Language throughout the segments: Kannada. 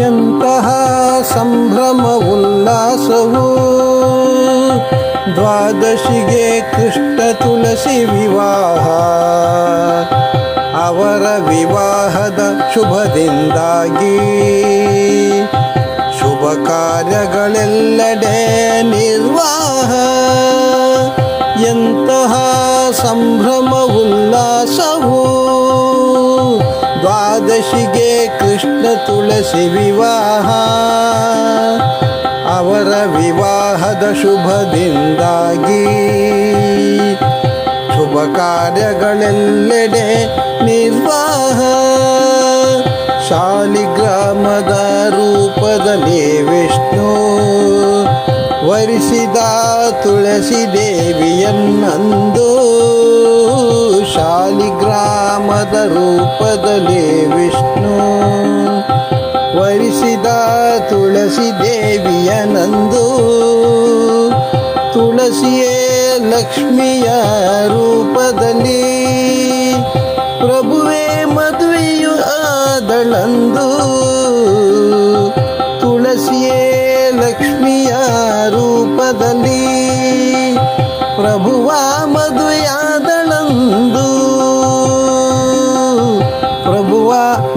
ಎಂತಹ ಸಂಭ್ರಮ, ಉಲ್ಲಾಸವು ದ್ವಾದಶಿಗೆ ಕೃಷ್ಣ ತುಳಸಿ ವಿವಾಹ. ಅವರ ವಿವಾಹದ ಶುಭದಿಂದಾಗಿ ಶುಭ ಕಾರ್ಯಗಳೆಲ್ಲೆಡೆ ನಿರ್ವಾಹ. ಎಂತಹ ಸಂಭ್ರಮ, ಉಲ್ಲಾಸವು ದ್ವಾದಶಿಗೆ ಕೃಷ್ಣ ತುಳಸಿ ವಿವಾಹ. ಅವರ ವಿವಾಹದ ಶುಭದಿಂದಾಗಿ ಶುಭ ಕಾರ್ಯಗಳೆಲ್ಲೆಡೆ ನಿರ್ವಾಹ. ಶಾಲಿಗ್ರಾಮದ ರೂಪದಲ್ಲಿ ವಿಷ್ಣು ವರಿಸಿದ ತುಳಸಿ ದೇವಿಯನ್ನಂದು ಶಾಲಿಗ್ರಾಮದ ರೂಪದಲ್ಲಿ ವಿಷ್ಣು ವರಿಸಿದ ತುಳಸಿ ದೇವಿಯ ನಂದು. ತುಳಸಿಯೇ ಲಕ್ಷ್ಮಿಯ ರೂಪದಲ್ಲಿ ಪ್ರಭುವೇ ಮದುವೆಯು ಆದಳಂದು.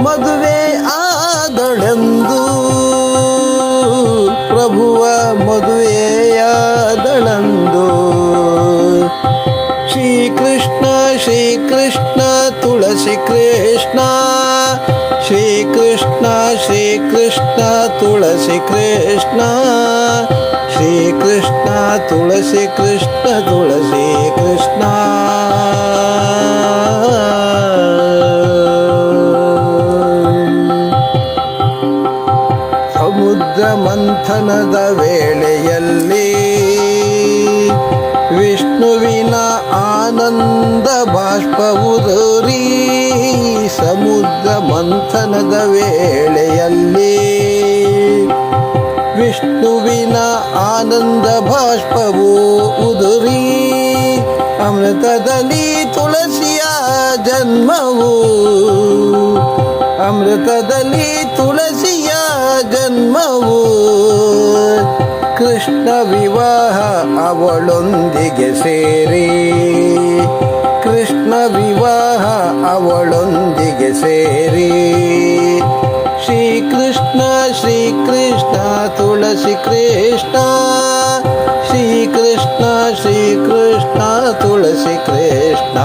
ಮದುವೆ ಆದಳೆಂದು ಪ್ರಭುವ ಮದುವೆಯಾದಳಂದು ಶ್ರೀಕೃಷ್ಣ ಶ್ರೀಕೃಷ್ಣ ತುಳಸಿ ಕೃಷ್ಣ ಶ್ರೀಕೃಷ್ಣ ಶ್ರೀಕೃಷ್ಣ ತುಳಸಿ ಕೃಷ್ಣ ಶ್ರೀಕೃಷ್ಣ ತುಳಸಿ ಕೃಷ್ಣ ತುಳಸಿ ಆನಂದ ಬಾಷ್ಪವುದುರಿ ಸಮುದ್ರ ಮಂಥನದ ವೇಳೆಯಲ್ಲಿ ವಿಷ್ಣುವಿನ ಆನಂದ ಬಾಷ್ಪವು ಉದುರಿ ಅಮೃತದಲ್ಲಿ ತುಳಸಿಯ ಜನ್ಮವು ಅಮೃತದಲ್ಲಿ ತುಳಸಿಯ ಜನ್ಮವು ಕೃಷ್ಣ ವಿವಾಹ ಅವಳೊಂದಿಗೆ ಸೇರಿ ವಿವಾಹ ಅವಳೊಂದಿಗೆ ಸೇರಿ ಶ್ರೀಕೃಷ್ಣ ಶ್ರೀಕೃಷ್ಣ ತುಳಸಿ ಕೃಷ್ಣ ಶ್ರೀಕೃಷ್ಣ ಶ್ರೀಕೃಷ್ಣ ತುಳಸಿ ಕೃಷ್ಣ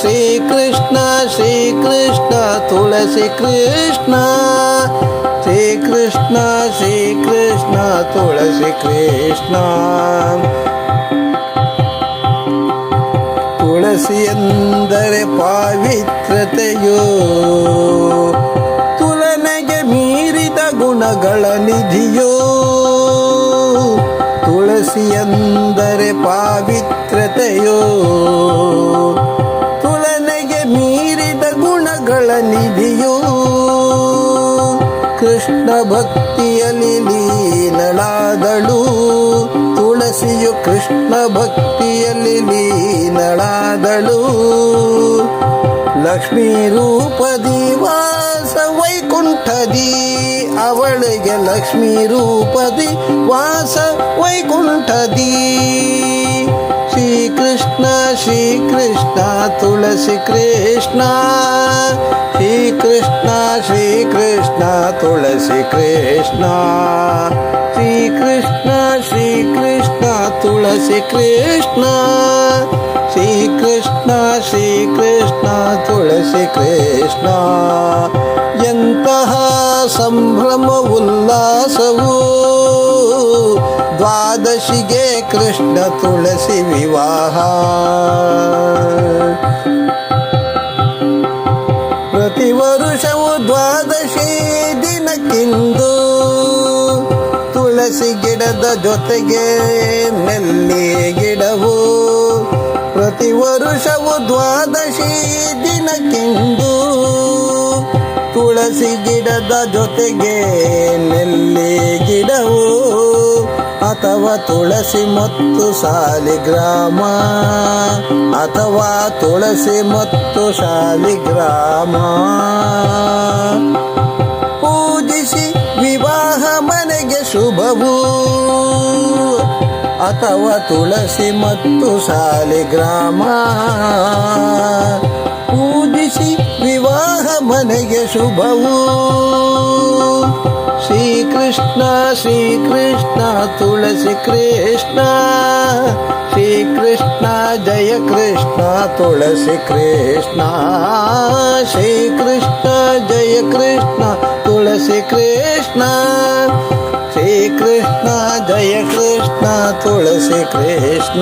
ಶ್ರೀಕೃಷ್ಣ ಶ್ರೀಕೃಷ್ಣ ತುಳಸಿ ಕೃಷ್ಣ ಶ್ರೀಕೃಷ್ಣ ಶ್ರೀಕೃಷ್ಣ ತುಳಸಿ ಕೃಷ್ಣ ತುಳಸಿ ಎಂದರೆ ಪಾವಿತ್ರತೆಯೋ ತುಲನೆಗೆ ಮೀರಿದ ಗುಣಗಳ ನಿಧಿಯೋ ತುಳಸಿ ಎಂದರೆ ಪಾವಿತ್ರತೆಯೋ ತುಲನೆಗೆ ಮೀರಿದ ಗುಣಗಳ ನಿಧಿಯೋ ಕೃಷ್ಣ ಭಕ್ತಿಯಲ್ಲಿ ತುಳಸಿಯು ಕೃಷ್ಣ ಭಕ್ತಿಯಲ್ಲಿ ಲೀನಳಾದಳು. ಲಕ್ಷ್ಮೀ ರೂಪದಿ ವಾಸ ವೈಕುಂಠದಿ, ಅವಳಿಗೆ ಲಕ್ಷ್ಮೀ ರೂಪದಿ ವಾಸ ವೈಕುಂಠದಿ. ಶ್ರೀ ಕೃಷ್ಣ ತುಳಸಿ ಕೃಷ್ಣ ಶ್ರೀ ಕೃಷ್ಣ ಶ್ರೀ ಕೃಷ್ಣ ತುಳಸಿ ಕೃಷ್ಣ ಶ್ರೀ ಶ್ರೀಕೃಷ್ಣ ಶ್ರೀಕೃಷ್ಣ. ತುಳಸಿ ಕೃಷ್ಣ ಶ್ರೀಕೃಷ್ಣ ಶ್ರೀಕೃಷ್ಣ ತುಳಸಿ ಕೃಷ್ಣ ಎಂತಹ ಸಂಭ್ರಮ ಉಲ್ಲಾಸವು ದ್ವಾದಶಿಗೆ ಕೃಷ್ಣ ತುಳಸಿ ವಿವಾಹ ಜೊತೆಗೆ ನೆಲ್ಲಿ ಗಿಡವು. ಪ್ರತಿ ವರುಷವು ದ್ವಾದಶಿ ದಿನಕ್ಕಿಂದು. ತುಳಸಿ ಗಿಡದ ಜೊತೆಗೆ ನೆಲ್ಲಿ ಗಿಡವು. ಅಥವಾ ತುಳಸಿ ಮತ್ತು ಸಾಲಿಗ್ರಾಮ. ಅಥವಾ ತುಳಸಿ ಮತ್ತು ಶಾಲಿಗ್ರಾಮ ಪೂಜಿಸಿ ಮನೆಗೆ ಶುಭವು ಅಥವಾ ತುಳಸಿ ಮತ್ತು ಸಾಲಿಗ್ರಾಮ ಪೂಜಿಸಿ ವಿವಾಹ ಮನೆಗೆ ಶುಭವು ಶ್ರೀಕೃಷ್ಣ ಶ್ರೀಕೃಷ್ಣ ತುಳಸಿ ಕೃಷ್ಣ ಶ್ರೀಕೃಷ್ಣ ಜಯ ಕೃಷ್ಣ ತುಳಸಿ ಕೃಷ್ಣ ಶ್ರೀಕೃಷ್ಣ ಜಯ ಕೃಷ್ಣ ತುಳಸಿ శ్రీకృష్ణ శ్రీకృష్ణ జయ కృష్ణ తులసి కృష్ణ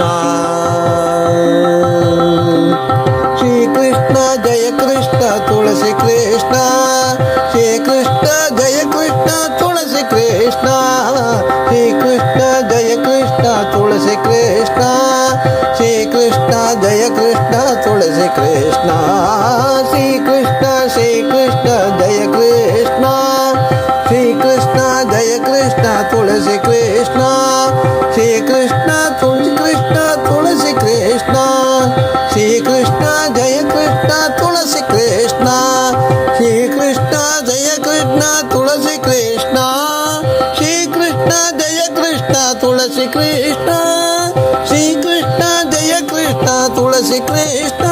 శ్రీకృష్ణ జయ కృష్ణ తులసి కృష్ణ శ్రీకృష్ణ జయ కృష్ణ తులసి కృష్ణ శ్రీకృష్ణ జయ కృష్ణ తులసి కృష్ణ శ్రీకృష్ణ జయ కృష్ణ తులసి కృష్ణ శ్రీకృష్ణ Krishna